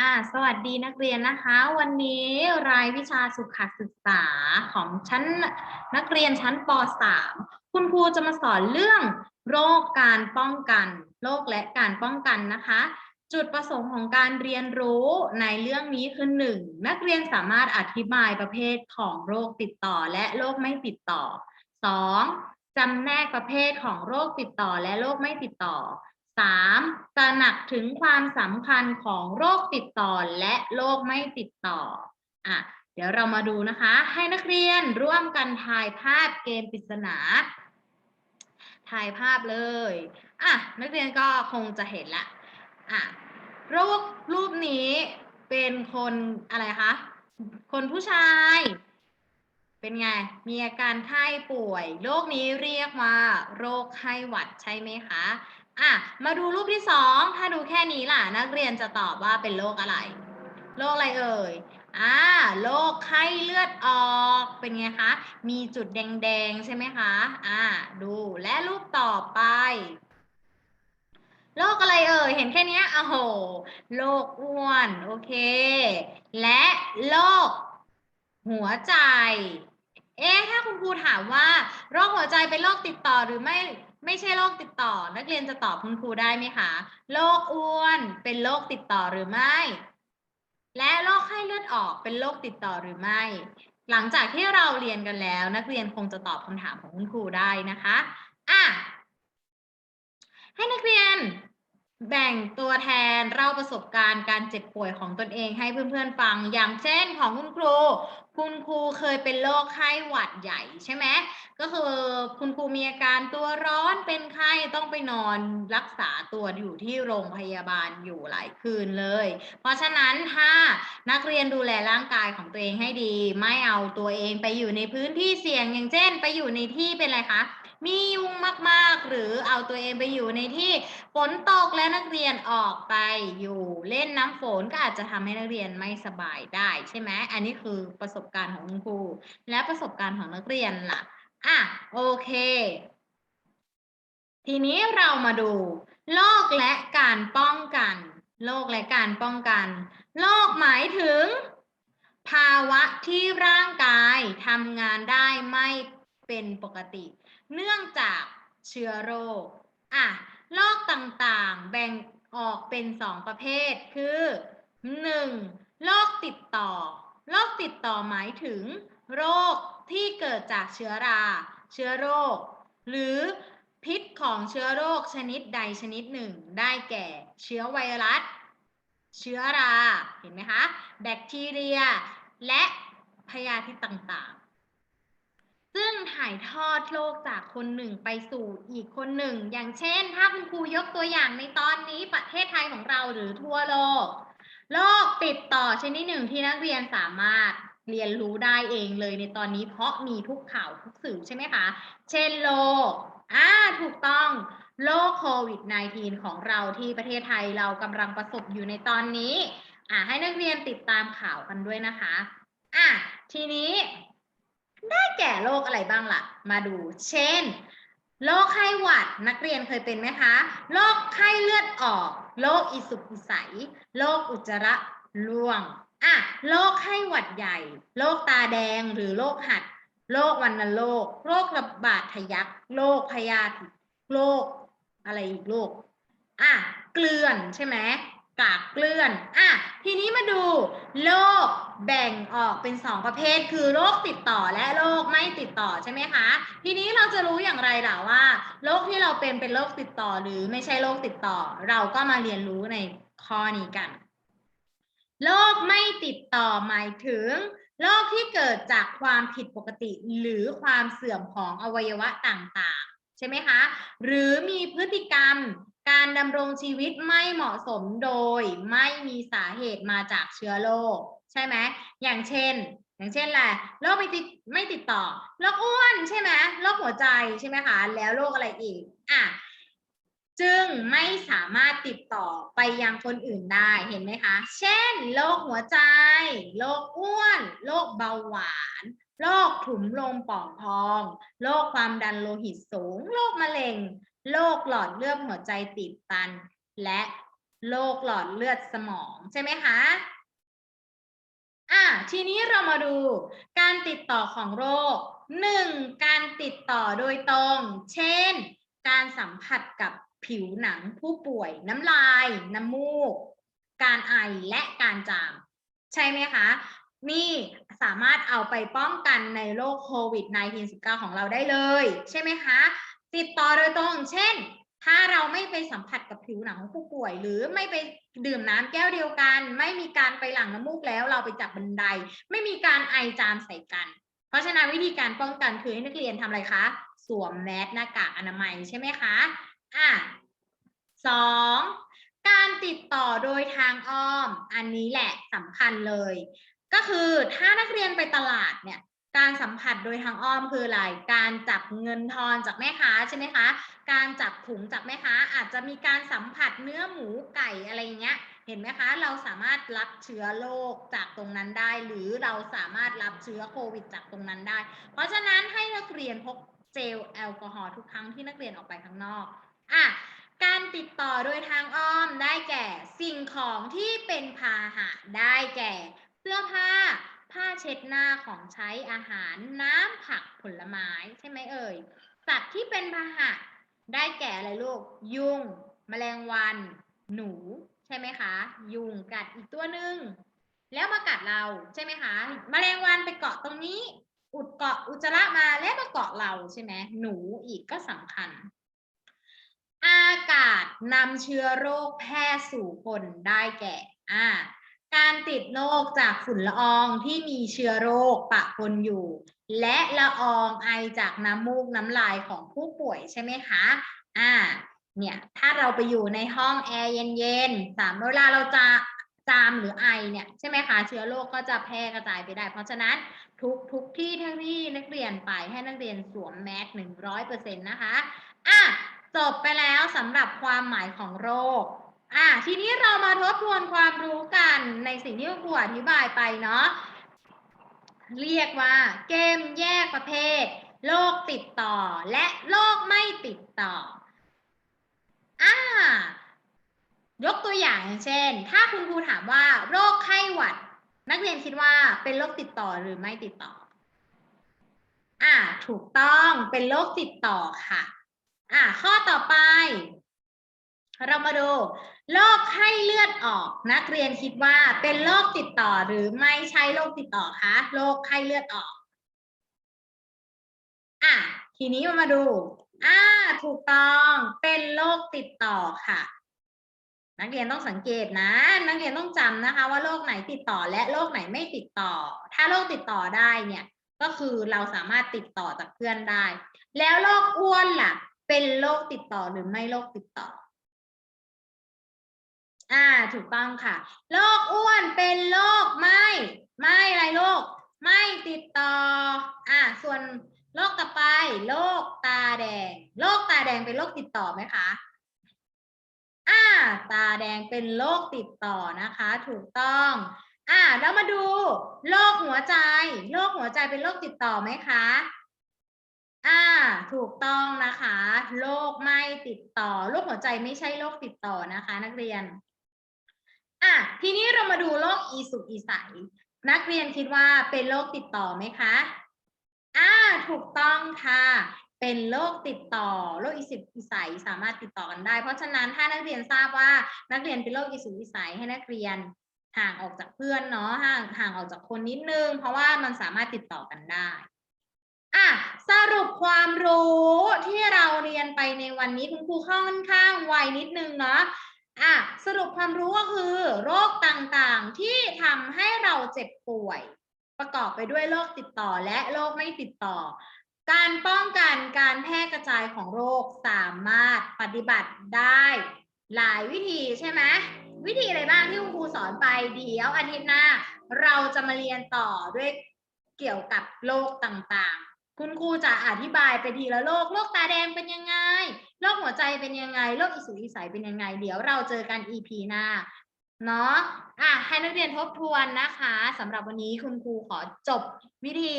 ่าสวัสดีนักเรียนนะคะ วันนี้รายวิชาสุขศึกษาของชั้นนักเรียนชั้นป .3 คุณครูจะมาสอนเรื่อง โรคการป้องกันโรคและการป้องกันนะคะ จุดประสงค์ของการเรียนรู้ในเรื่องนี้คือ 1. นักเรียนสามารถอธิบายประเภทของโรคติดต่อและโรคไม่ติดต่อ 2. จำแนกประเภทของโรคติดต่อและโรคไม่ติดต่อ 3. ตระหนักถึงความสำคัญของโรคติดต่อและโรคไม่ติดต่ออะเดี๋ยวเรามาดูนะคะ ให้นักเรียนร่วมกันถ่ายภาพเกมปริศนาถ่ายภาพเลยอะนักเรียนก็คงจะเห็นละอะรูปรูปนี้เป็นคนอะไรคะ คนผู้ชาย เป็นไง มีอาการไข้ป่วย โรคนี้เรียกว่า โรคไข้หวัดใช่ไหมคะ อะมาดูรูปที่สองถ้าดูแค่นี้ล่ะ นักเรียนจะตอบว่าเป็นโรคอะไร โรคอะไรเอ่ยอ่าโรคไข้เลือดออกเป็นไงคะ มีจุดแดงๆ ใช่ไหมคะ อ่า ดูและรูปต่อไปโรคอะไรเอ่ยเห็นแค่นี้โอ้โหโรคอ้วน โอเค และโรคหัวใจ เอ๊ะถ้าคุณครูถามว่าโรคหัวใจเป็นโรคติดต่อหรือไม่ ไม่ใช่โรคติดต่อ นักเรียนจะตอบคุณครูได้ไหมคะโรคอ้วนเป็นโรคติดต่อหรือไม่ และโรคไข้เลือดออกเป็นโรคติดต่อหรือไม่ หลังจากที่เราเรียนกันแล้ว นักเรียนคงจะตอบคำถามของคุณครูได้นะคะอะให้นักเรียน แบ่งตัวแทนเล่าประสบการณ์การเจ็บป่วยของตนเองให้เพื่อนๆฟัง อย่างเช่นของคุณครู คุณครูเคยเป็นโรคไข้หวัดใหญ่ใช่ไหมก็คือคุณครูมีอาการตัวร้อนเป็นไข้ต้องไปนอนรักษาตัวอยู่ที่โรงพยาบาลอยู่หลายคืนเลย เพราะฉะนั้นถ้านักเรียนดูแลร่างกายของตัวเองให้ดี ไม่เอาตัวเองไปอยู่ในพื้นที่เสี่ยงอย่างเช่น ไปอยู่ในที่เป็นอะไรคะ มียุงมากๆ หรือเอาตัวเองไปอยู่ในที่ฝนตกและนักเรียนออกไปอยู่เล่นน้ำฝนก็อาจจะทำให้นักเรียนไม่สบายได้ใช่ไหมอันนี้คือประสบการณ์ของคุณครูและประสบการณ์ของนักเรียนล่ะอะโอเค ทีนี้เรามาดูโรคและการป้องกันโรคและการป้องกันโรคหมายถึง ภาวะที่ร่างกายทำงานได้ไม่เป็นปกติ เนื่องจากเชื้อโรคอะโรคต่างๆ แบ่งออกเป็นสองประเภท คือ 1. โรคติดต่อ โรคติดต่อหมายถึง โรคที่เกิดจากเชื้อรา เชื้อโรค หรือพิษของเชื้อโรคชนิดใดชนิดหนึ่ง ได้แก่ เชื้อไวรัส เชื้อรา เห็นไหมคะ แบคทีเรีย และพยาธิต่างๆ ซึ่งถ่ายทอดโรคจากคนหนึ่งไปสู่อีกคนหนึ่ง อย่างเช่น ถ้าคุณครูยกตัวอย่างในตอนนี้ประเทศไทยของเราหรือทั่วโลกโรคติดต่อชนิดหนึ่งที่นักเรียนสามารถเรียนรู้ได้เองเลยในตอนนี้เพราะมีทุกข่าวทุกสื่อใช่ไหมคะ เช่นโรคอ่าถูกต้องโรคโควิด -19 ของเราที่ประเทศไทยเรากำลังประสบอยู่ในตอนนี้ อ่าให้นักเรียนติดตามข่าวกันด้วยนะคะ อะทีนี้ ได้แก่โรคอะไรบ้างล่ะ มาดู เช่น โรคไข้หวัดนักเรียนเคยเป็นไหมคะ โรคไข้เลือดออก โรคอิสุกอิสัย โรคอุจจาระร่วง อะ โรคไข้หวัดใหญ่ โรคตาแดงหรือโรคหัด โรควัณโรค โรคระบาดทะยัก โรคพยาธิ โรคอะไรอีกโรค อะ เกลื่อนใช่ไหม กากเกลื่อนอะทีนี้มาดูโรคแบ่งออกเป็นสองประเภท คือโรคติดต่อและโรคไม่ติดต่อใช่ไหมคะ ทีนี้เราจะรู้อย่างไรล่ะว่าโรคที่เราเป็นเป็นโรคติดต่อหรือไม่ใช่โรคติดต่อ เราก็มาเรียนรู้ในข้อนี้กันโรคไม่ติดต่อหมายถึงโรคที่เกิดจากความผิดปกติหรือความเสื่อมของอวัยวะต่างๆ ใช่ไหมคะ หรือมีพฤติกรรม การดำรงชีวิตไม่เหมาะสมโดยไม่มีสาเหตุมาจากเชื้อโรคใช่ไหมอย่างเช่น อย่างเช่นแหละโรคไม่ติดไม่ติดต่อโรคอ้วนใช่ไหมโรคหัวใจใช่ไหมคะแล้วโรคอะไรอีกอะจึงไม่สามารถติดต่อไปยังคนอื่นได้เห็นไหมคะ เช่นโรคหัวใจโรคอ้วนโรคเบาหวานโรคถุงลมป่องพองโรคความดันโลหิตสูงโรคมะเร็ง โรคหลอดเลือดหัวใจตีบตัน และโรคหลอดเลือดสมองใช่ไหมคะอะทีนี้เรามาดูการติดต่อของโรคหนึ่งการติดต่อโดยตรง เช่น การสัมผัสกับผิวหนังผู้ป่วย น้ำลาย น้ำมูก การไอและการจาม ใช่ไหมคะ นี่สามารถเอาไปป้องกันในโรคโควิด -19 19ของเราได้เลย ใช่ไหมคะ ติดต่อโดยตรง เช่น ถ้าเราไม่ไปสัมผัสกับผิวหนังของผู้ป่วย หรือไม่ไปดื่มน้ำแก้วเดียวกัน ไม่มีการไปหลั่งน้ำมูกแล้ว เราไปจับบันได ไม่มีการไอจามใส่กัน เพราะฉะนั้นวิธีการป้องกันคือให้นักเรียนทำอะไรคะ สวมแมสหน้ากากอนามัยใช่ไหมคะ อะสองการติดต่อโดยทางอ้อม อันนี้แหละสำคัญเลย ก็คือถ้านักเรียนไปตลาดเนี่ย การสัมผัสโดยทางอ้อมคืออะไร การจับเงินทอนจากแม่ค้าใช่ไหมคะ การจับถุงจากแม่ค้าอาจจะมีการสัมผัสเนื้อหมูไก่อะไรเงี้ย เห็นไหมคะ เราสามารถรับเชื้อโรคจากตรงนั้นได้ หรือเราสามารถรับเชื้อโควิดจากตรงนั้นได้ เพราะฉะนั้นให้นักเรียนพกเจลแอลกอฮอล์ทุกครั้งที่นักเรียนออกไปข้างนอกอะการติดต่อโดยทางอ้อมได้แก่ สิ่งของที่เป็นพาหะได้แก่ เสื้อผ้า ผ้าเช็ดหน้าของใช้อาหารน้ำผักผลไม้ใช่ไหมเอ่ย สัตว์ที่เป็นพาหะได้แก่อะไรลูก ยุง แมลงวัน หนู ใช่ไหมคะ ยุงกัดอีกตัวหนึ่งแล้วมากัดเราใช่ไหมคะแมลงวันไปเกาะตรงนี้ อุดเกาะอุจจาระมาแล้วมาเกาะเราใช่ไหมหนูอีกก็สำคัญ อากาศนำเชื้อโรคแพร่สู่คนได้แก่อ่า การติดโรคจากฝุ่นละอองที่มีเชื้อโรคปะปนอยู่ และละอองไอจากน้ำมูกน้ำลายของผู้ป่วยใช่ไหมคะอ่าเนี่ยถ้าเราไปอยู่ในห้องแอร์เย็นๆสามเวลาเราจะจามหรือไอเนี่ยใช่ไหมคะเชื้อโรคก็จะแพร่กระจายไปได้ เพราะฉะนั้นทุกทุกที่ทั้งที่นักเรียนไปให้นักเรียนสวมแมสหนึ่งร้อยเปอร์เซ็นต์นะคะอะจบไปแล้วสำหรับความหมายของโรค อะทีนี้เรามาทบทวนความรู้กันในสิ่งที่คุณครูอธิบายไปเนาะเรียกว่าเกมแยกประเภท โรคติดต่อและโรคไม่ติดต่ออ่ายกตัวอย่างเช่น ถ้าคุณครูถามว่าโรคไข้หวัด นักเรียนคิดว่าเป็นโรคติดต่อหรือไม่ติดต่อ อ่า ถูกต้องเป็นโรคติดต่อค่ะ อะข้อต่อไป เรามาดูโรคไข้เลือดออกนักเรียนคิดว่าเป็นโรคติดต่อหรือไม่ใช่โรคติดต่อคะโรคไข้เลือดออกอะทีนี้มาดูอ่าถูกต้องเป็นโรคติดต่อค่ะ นักเรียนต้องสังเกตนะ นักเรียนต้องจำนะคะ ว่าโรคไหนติดต่อและโรคไหนไม่ติดต่อ ถ้าโรคติดต่อได้เนี่ยก็คือเราสามารถติดต่อจากเพื่อนได้ แล้วโรคอ้วนล่ะ เป็นโรคติดต่อหรือไม่โรคติดต่อ อ่าถูกต้องค่ะโรคอ้วนเป็นโรคไม่ ไม่อะไรโรคไม่ติดต่อ อ่าส่วนโรคต่อไปโรคตาแดงโรคตาแดงเป็นโรคติดต่อไหมคะอ่าตาแดงเป็นโรคติดต่อนะคะ ถูกต้องอ่าแล้วมาดูโรคหัวใจโรคหัวใจเป็นโรคติดต่อไหมคะอ่าถูกต้องนะคะโรคไม่ติดต่อโรคหัวใจไม่ใช่โรคติดต่อนะคะ นักเรียน อะทีนี้เรามาดูโรคอีสุกอีใส นักเรียนคิดว่าเป็นโรคติดต่อไหมคะอ่าถูกต้องค่ะ เป็นโรคติดต่อโรคอีสุกอีใสสามารถติดต่อกันได้ เพราะฉะนั้นถ้านักเรียนทราบว่านักเรียนเป็นโรคอีสุกอีใสให้นักเรียนห่างออกจากเพื่อนเนาะห่างห่างออกจากคนนิดนึง เพราะว่ามันสามารถติดต่อกันได้อะสรุปความรู้ที่เราเรียนไปในวันนี้คุณครูค่อนข้างไวนิดนึงเนาะ อะสรุปความรู้ก็คือ โรคต่างๆที่ทำให้เราเจ็บป่วย ประกอบไปด้วยโรคติดต่อและโรคไม่ติดต่อ การป้องกันการแพร่กระจายของโรคสามารถปฏิบัติได้หลายวิธีใช่ไหมวิธีอะไรบ้างที่คุณครูสอนไปเดี๋ยวอาทิตย์หน้า เราจะมาเรียนต่อด้วยเกี่ยวกับโรคต่างๆ คุณครูจะอธิบายไปทีละโรคโรคตาแดงเป็นยังไง โรคหัวใจเป็นยังไงโรคอิสุกอิสัยเป็นยังไง เดี๋ยวเราเจอกัน EP หน้าเนาะอะให้นักเรียนทบทวนนะคะสำหรับวันนี้คุณครูขอจบวิธี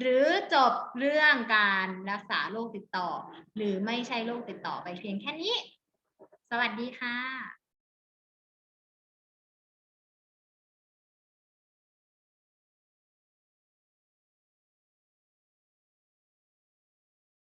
หรือจบเรื่องการรักษาโรคติดต่อ หรือไม่ใช่โรคติดต่อไปเพียงแค่นี้ สวัสดีค่ะ